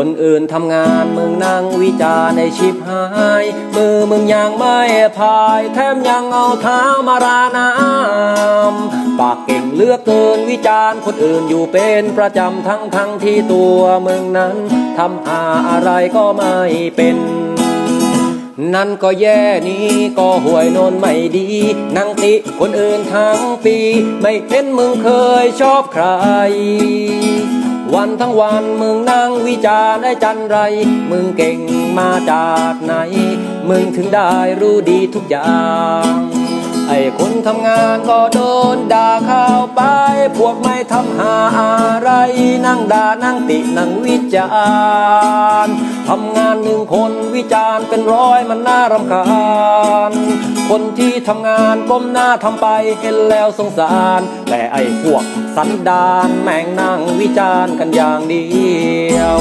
คนอื่นทำงานมึงนั่งวิจารในชิบหาย มือมึงยังไม่พาย แถมยังเอาเท้ามาราน้ำปากเก่งเลือกเกินวิจารคนอื่นอยู่เป็นประจำทั้งทั้งที่ตัวมึงนั้นทำหาอะไรก็ไม่เป็นนั่นก็แย่นี้ก็ห่วยโนนไม่ดีนังติคนอื่นทั้งปี ไม่เห็นมึงเคยชอบใคร วันทั้งวันมึงนั่งวิจารณ์ได้จันไร มึงเก่งมาจากไหน มึงถึงได้รู้ดีทุกอย่าง ไอ้คนทำงานก็โดนด่าเข้าไป พวกไม่ทำหาอะไร นั่งด่านั่งตินั่งวิจารณ์ทำงานหนึ่งคนวิจารณ์เป็นร้อยมันน่ารำคาญ คนที่ทำงานก้มหน้าทำไปเห็นแล้วสงสาร แต่ไอ้พวกสันดานแม่งนั่งวิจารณ์กันอย่างเดียว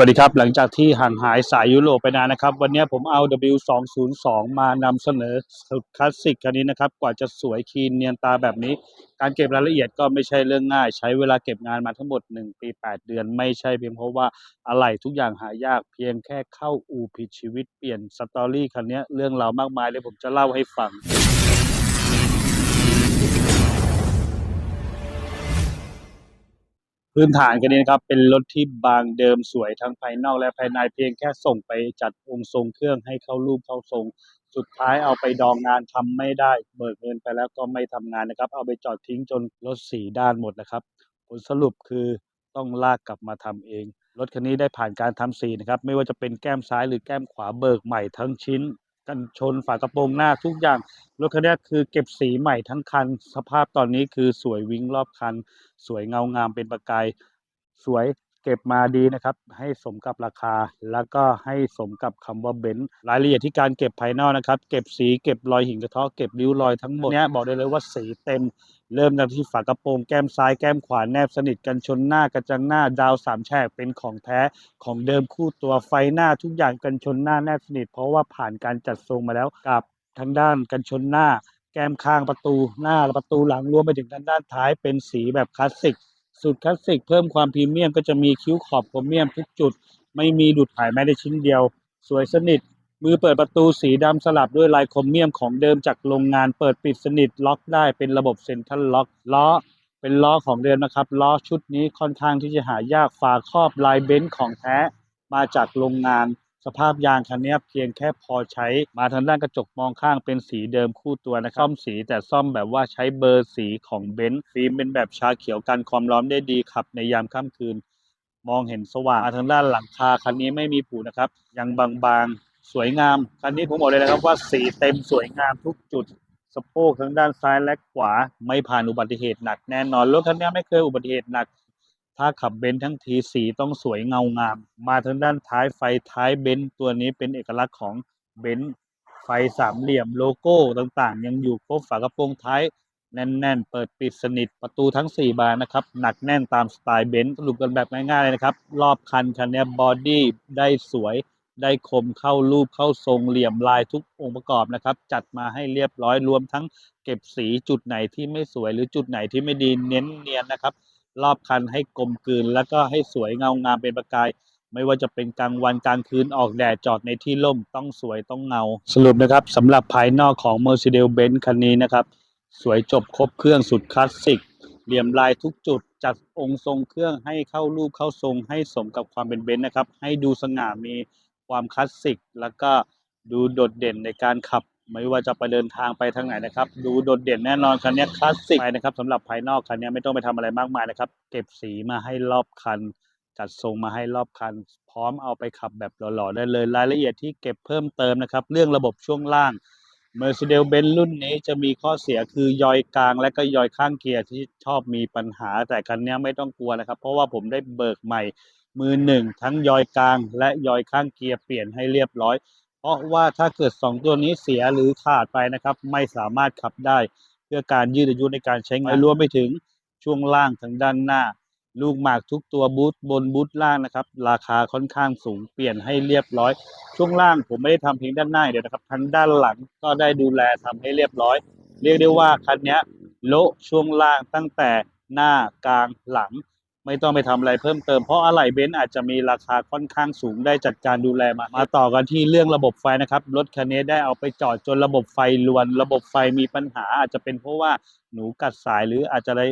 วัสดีครับ หลังจากที่ห่างหายสายยุโรปไปนานนะครับ วันนี้ผมเอา W202 มานำเสนอสุดคลาสสิกคันนี้นะครับ กว่าจะสวยคีนเนียนตาแบบนี้ การเก็บรายละเอียดก็ไม่ใช่เรื่องง่าย ใช้เวลาเก็บงานมาทั้งหมด 1 ปี 8 เดือน ไม่ใช่เพียงเพราะว่าอะไหล่ทุกอย่างหายากเพียงแค่เข้าอู่ผิดชีวิตเปลี่ยนสตอรี่คันนี้เรื่องราวมากมายเลยผมจะเล่าให้ฟัง พื้นฐานกันนี้นะครับ เป็นรถที่บางเดิมสวยทั้งภายนอกและภายในเพียงแค่ส่งไปจัดองค์ทรงเครื่องให้เข้ารูปเข้าทรง สุดท้ายเอาไปดองงานทำไม่ได้ เบิกเงินไปแล้วก็ไม่ทำงานนะครับ เอาไปจอดทิ้งจนรถสีด้านหมดนะครับ ผลสรุปคือต้องลากกลับมาทำเอง รถคันนี้ได้ผ่านการทำสีนะครับ ไม่ว่าจะเป็นแก้มซ้ายหรือแก้มขวาเบิกใหม่ทั้งชิ้น กันชนฝากระโปรงหน้าทุกอย่างรถคันนี้คือเก็บสีใหม่ทั้งคัน สภาพตอนนี้คือสวยวิ่งรอบคัน สวยเงางามเป็นประกายสวยเก็บมาดีนะครับ ให้สมกับราคา แล้วก็ให้สมกับคำว่าเบนซ์รายละเอียดที่การเก็บภายนอกนะครับ เก็บสีเก็บรอยหินกระเทาะเก็บริ้วรอยทั้งหมดเนี้ยบอกได้เลยว่าสีเต็ม เริ่มจากที่ฝากระโปรงแก้มซ้ายแก้มขวาแนบสนิทกันชนหน้ากระจังหน้าดาวสามแฉกเป็นของแท้ของเดิมคู่ตัวไฟหน้าทุกอย่างกันชนหน้าแนบสนิท เพราะว่าผ่านการจัดทรงมาแล้วกับทางด้านกันชนหน้า แก้มข้างประตูหน้าและประตูหลังรวมไปถึงด้านด้านท้ายเป็นสีแบบคลาสสิกสุดคลาสสิกเพิ่มความพรีเมียมก็จะมีคิ้วขอบโครเมียมทุกจุด ไม่มีดุดหายแม้แต่ชิ้นเดียว สวยสนิท มือเปิดประตูสีดำสลับด้วยลายโครเมียมของเดิมจากโรงงานเปิดปิดสนิทล็อกได้เป็นระบบเซ็นทรัลล็อกล้อ เป็นล้อของเดิมนะครับ ล้อชุดนี้ค่อนข้างที่จะหายากฝาครอบลายเบนซ์ของแท้มาจากโรงงานสภาพยางคันนี้เพียงแค่พอใช้มาทางด้านกระจกมองข้างเป็นสีเดิมคู่ตัวนะครับซ่อมสีแต่ซ่อมแบบว่าใช้เบอร์สีของเบนซ์ฟิล์มเป็นแบบชาเขียวกันความร้อนได้ดีขับ ในยามค่ำคืน มองเห็นสว่างมาทางด้านหลังคาคันนี้ไม่มีผุนะครับ ยังบางๆ สวยงาม คันนี้ผมบอกเลยนะครับว่าสีเต็มสวยงามทุกจุดสะโพกทั้งด้านซ้ายและขวา ไม่ผ่านอุบัติเหตุหนักแน่นอนรถคันนี้ไม่เคยอุบัติเหตุหนัก ถ้าขับเบนซ์ทั้งทีสีต้องสวยเงางาม มาทางด้านท้ายไฟท้ายเบนซ์ตัวนี้เป็นเอกลักษณ์ของเบนซ์ไฟสามเหลี่ยมโลโก้ต่างๆ ยังอยู่ครบฝากระโปรงท้ายแน่น ๆ เปิดปิดสนิทประตูทั้ง 4 บานนะครับ หนักแน่นตามสไตล์เบนซ์สรุปกันแบบง่ายๆเลยนะครับ รอบคันคันนี้บอดี้ได้สวย ได้คมเข้ารูปเข้าทรงเหลี่ยมลายทุกองค์ประกอบนะครับ จัดมาให้เรียบร้อยรวมทั้งเก็บสีจุดไหนที่ไม่สวยหรือจุดไหนที่ไม่ดีเน้นเนียนนะครับ รอบคันให้กลมกลืน แล้วก็ให้สวยเงางามเป็นประกาย ไม่ว่าจะเป็นกลางวันกลางคืนออกแดดจอดในที่ร่มต้องสวยต้องเงา สรุปนะครับสำหรับภายนอกของ Mercedes-Benz คันนี้นะครับ สวยจบครบเครื่องสุดคลาสสิกเหลี่ยมลายทุกจุดจัดองค์ทรงเครื่องให้เข้ารูปเข้าทรงให้สมกับความเป็นเบนซ์นะครับ ให้ดูสง่ามี ความคลาสสิก แล้วก็ดูโดดเด่นในการขับ ไม่ว่าจะไปเดินทางไปทางไหนนะครับ ดูโดดเด่นแน่นอนคันนี้คลาสสิกไปนะครับสำหรับภายนอกคันนี้ไม่ต้องไปทำอะไรมากมายนะครับ เก็บสีมาให้รอบคัน จัดทรงมาให้รอบคัน พร้อมเอาไปขับแบบหล่อๆได้เลยรายละเอียดที่เก็บเพิ่มเติมนะครับ เรื่องระบบช่วงล่าง Mercedes-Benz รุ่นนี้จะมีข้อเสียคือยอยกลางและก็ยอยข้างเกียร์ที่ชอบมีปัญหาแต่คันนี้ไม่ต้องกลัวนะครับ เพราะว่าผมได้เบิกใหม่ มือหนึ่งทั้งยอยกลางและยอยข้างเกียร์เปลี่ยนให้เรียบร้อย เพราะว่าถ้าเกิด 2 ตัวนี้เสียหรือขาดไปนะครับ ไม่สามารถขับได้ เพื่อการยืดอายุในการใช้งานรวมไปถึงช่วงล่างทางด้านหน้า ลูกหมากทุกตัวบูทบนบูทล่างนะครับ ราคาค่อนข้างสูงเปลี่ยนให้เรียบร้อย ช่วงล่างผมไม่ได้ทำเพียงด้านหน้าเดียวนะครับทั้งด้านหลังก็ได้ดูแลทำให้เรียบร้อย เรียกได้ว่าคันนี้โละช่วงล่างตั้งแต่หน้ากลางหลัง ไม่ต้องไปทำอะไรเพิ่มเติมเพราะอะไหล่เบนซ์อาจจะมีราคาค่อนข้างสูงได้จัดการดูแลมา มาต่อกันที่เรื่องระบบไฟนะครับ รถคันนี้ได้เอาไปจอดจนระบบไฟรวน ระบบไฟมีปัญหาอาจจะเป็นเพราะว่าหนูกัดสายหรืออาจจะอะไร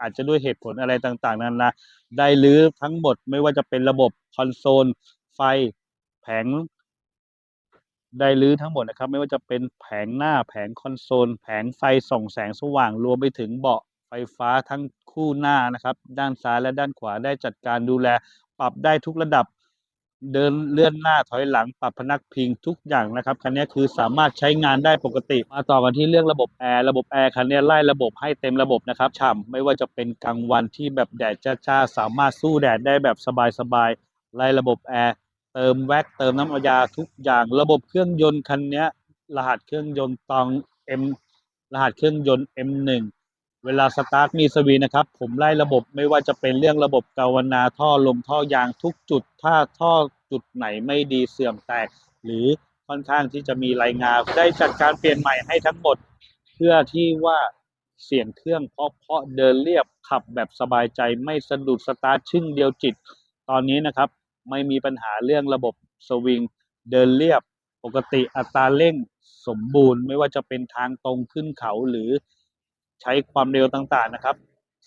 อาจจะด้วยเหตุผลอะไรต่างๆนั้นนะได้รื้อทั้งหมดไม่ว่าจะเป็นระบบคอนโซล ไฟแผง ได้รื้อทั้งหมดนะครับ ไม่ว่าจะเป็นแผงหน้าแผงคอนโซล แผงไฟส่องแสงสว่างรวมไปถึงเบาะไฟฟ้าทั้ง คู่หน้านะครับ ด้านซ้ายและด้านขวาได้จัดการดูแล ปรับได้ทุกระดับ เดินเลื่อนหน้าถอยหลัง ปรับพนักพิงทุกอย่างนะครับคันนี้คือสามารถใช้งานได้ปกติ มาต่อกันที่เรื่องระบบแอร์ระบบแอร์คันนี้ไล่ระบบให้เต็มระบบนะครับฉ่ำไม่ว่าจะเป็นกลางวันที่แบบแดดจ้าๆสามารถสู้แดดได้แบบสบายๆไล่ระบบแอร์เติมแว็กเติมน้ำยาทุกอย่าง ระบบเครื่องยนต์คันนี้รหัสเครื่องยนต์ตอง M รหัสเครื่องยนต์ M1 เวลาสตาร์ทมีสวีนะครับ ผมไล่ระบบไม่ว่าจะเป็นเรื่องระบบกาวนาท่อลมท่อยางทุกจุด ถ้าท่อจุดไหนไม่ดีเสื่อมแตก หรือค่อนข้างที่จะมีรายงานได้จัดการเปลี่ยนใหม่ให้ทั้งหมด เพื่อที่ว่าเสียงเครื่องเพราะเพราะเดินเรียบขับแบบสบายใจไม่สะดุดสตาร์ทชึ่งเดียวจิต ตอนนี้นะครับ ไม่มีปัญหาเรื่องระบบสวิงเดินเรียบ ปกติอัตราเร่งสมบูรณ์ ไม่ว่าจะเป็นทางตรงขึ้นเขาหรือ ใช้ความเร็วต่างๆนะครับ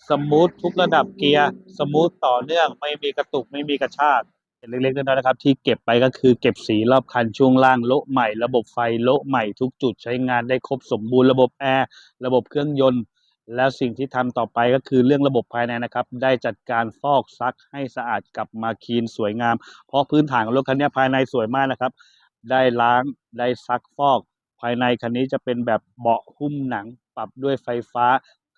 สมูททุกระดับเกียร์สมูทต่อเนื่องไม่มีกระตุกไม่มีกระชากเล็กๆน้อยๆนะครับ ที่เก็บไปก็คือเก็บสีรอบคันช่วงล่างโละใหม่ ระบบไฟโละใหม่ทุกจุดใช้งานได้ครบสมบูรณ์ระบบแอร์ระบบเครื่องยนต์ แล้วสิ่งที่ทำต่อไปก็คือเรื่องระบบภายในนะครับ ได้จัดการฟอกซักให้สะอาดกลับมาคีนสวยงาม เพราะพื้นฐานของรถคันนี้ภายในสวยมากนะครับ ได้ล้างได้ซักฟอก ภายในคันนี้จะเป็นแบบเบาะหุ้มหนัง ปรับด้วยไฟฟ้า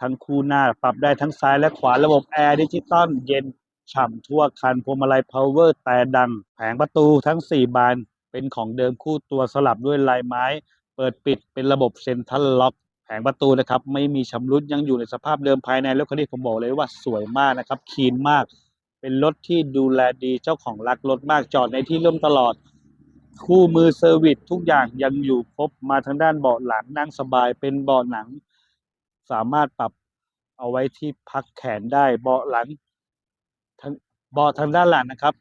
ทั้งคู่หน้า ปรับได้ทั้งซ้ายและขวาระบบแอร์ดิจิตอลเย็นฉ่ำทั่วคันพวงมาลัยพาวเวอร์แต่ดัง แผงประตูทั้ง 4 บาน เป็นของเดิมคู่ตัวสลับด้วยลายไม้ เปิดปิดเป็นระบบเซ็นทรัลล็อก แผงประตูนะครับ ไม่มีชำรุดยังอยู่ในสภาพเดิมภายในรถคันนี้ผมบอกเลยว่าสวยมากนะครับ คีนมาก เป็นรถที่ดูแลดีเจ้าของรักรถมากจอดในที่ร่มตลอด คู่มือเซอร์วิสทุกอย่างยังอยู่ครบมาทางด้านเบาะหลังนั่งสบายเป็นเบาะหนัง สามารถปรับเอาไว้ที่พักแขนได้เบาะหลังทางเบาะทางด้านหลังนะครับ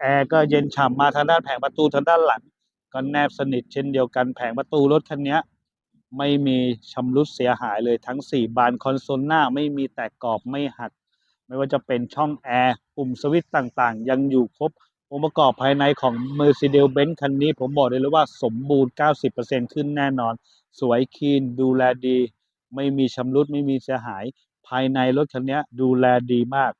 แอร์ก็เย็นฉ่ำมาทางด้านแผงประตูทางด้านหลังก็แนบสนิทเช่นเดียวกันแผงประตูรถคันนี้ไม่มีชำรุดเสียหายเลยทั้ง 4 บานคอนโซลหน้าไม่มีแตกกรอบไม่หัก ไม่ว่าจะเป็นช่องแอร์ปุ่มสวิตช์ต่างๆ ยังอยู่ครบ องค์ประกอบภายในของ Mercedes-Benz คันนี้ ผมบอกได้เลยว่าสมบูรณ์ 90%ขึ้นแน่นอน สวยคลีน ดูแลดี ไม่มีชำรุดไม่มีเสียหาย ภายในรถคันนี้ดูแลดีมาก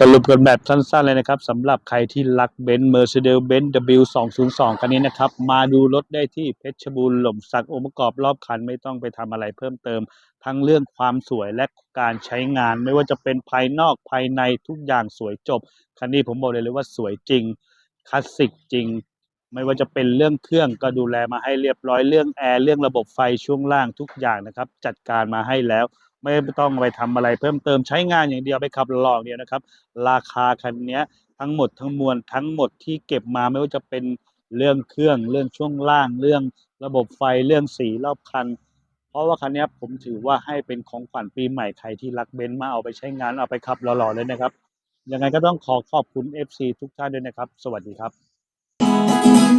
สรุปกันแบบสั้นๆเลยนะครับสำหรับใครที่รักเบนซ์ Mercedes-Benz W202 คันนี้นะครับ มาดูรถได้ที่เพชรบูรณ์หล่มสักองค์ประกอบรอบคันไม่ต้องไปทำอะไรเพิ่มเติม ทั้งเรื่องความสวยและการใช้งาน ไม่ว่าจะเป็นภายนอกภายในทุกอย่างสวยจบ คันนี้ผมบอกเลยเลยว่าสวยจริงคลาสสิกจริง ไม่ว่าจะเป็นเรื่องเครื่องก็ดูแลมาให้เรียบร้อยเรื่องแอร์เรื่องระบบไฟช่วงล่างทุกอย่างนะครับจัดการมาให้แล้ว ไม่ต้องไปทำอะไรเพิ่มเติมใช้งานอย่างเดียวไปขับหลอกเดียวนะครับ ราคาคันนี้ทั้งหมดทั้งมวลทั้งหมดที่เก็บมาไม่ว่าจะเป็นเรื่องเครื่องเรื่องช่วงล่างเรื่องระบบไฟเรื่องสีรอบคัน เพราะว่าคันนี้ผมถือว่าให้เป็นของขวัญปีใหม่ใครที่รักเบนซ์มาเอาไปใช้งานเอาไปขับหล่อๆเลยนะครับยังไงก็ต้องขอขอบคุณ FC ทุกท่านด้วยนะครับ สวัสดีครับ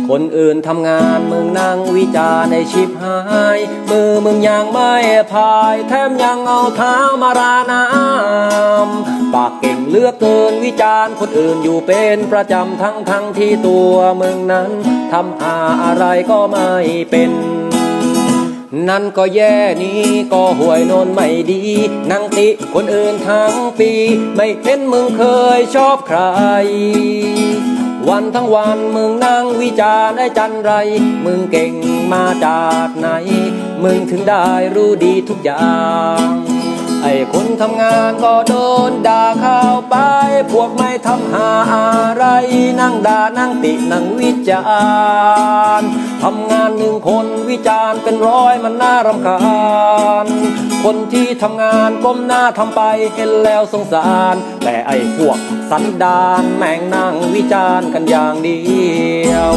คนอื่นทำงานมึงนั่งวิจารณ์ในชิบหาย มือมึงยังไม่พาย แถมยังเอาเท้ามาราน้ำปากเก่งเลือกเกินวิจารณ์คนอื่นอยู่เป็นประจำทั้งทั้งที่ตัวมึงนั้นทำอาอะไรก็ไม่เป็นนั่นก็แย่นี้ก็ห่วยโนนไม่ดีนังติคนอื่นทั้งปี ไม่เห็นมึงเคยชอบใคร วันทั้งวันมึงนั่งวิจารณ์ได้จันไร มึงเก่งมาจากไหน มึงถึงได้รู้ดีทุกอย่างไอ้คนทำงานก็โดนด่าเข้าไป พวกไม่ทำหาอะไร นั่งด่านั่งตินั่งวิจารณ์ทำงานหนึ่งคนวิจารณ์เป็นร้อยมันน่ารำคาญ คนที่ทำงานก้มหน้าทำไปเห็นแล้วสงสาร แต่ไอ้พวกสันดานแม่งนั่งวิจารณ์กันอย่างเดียว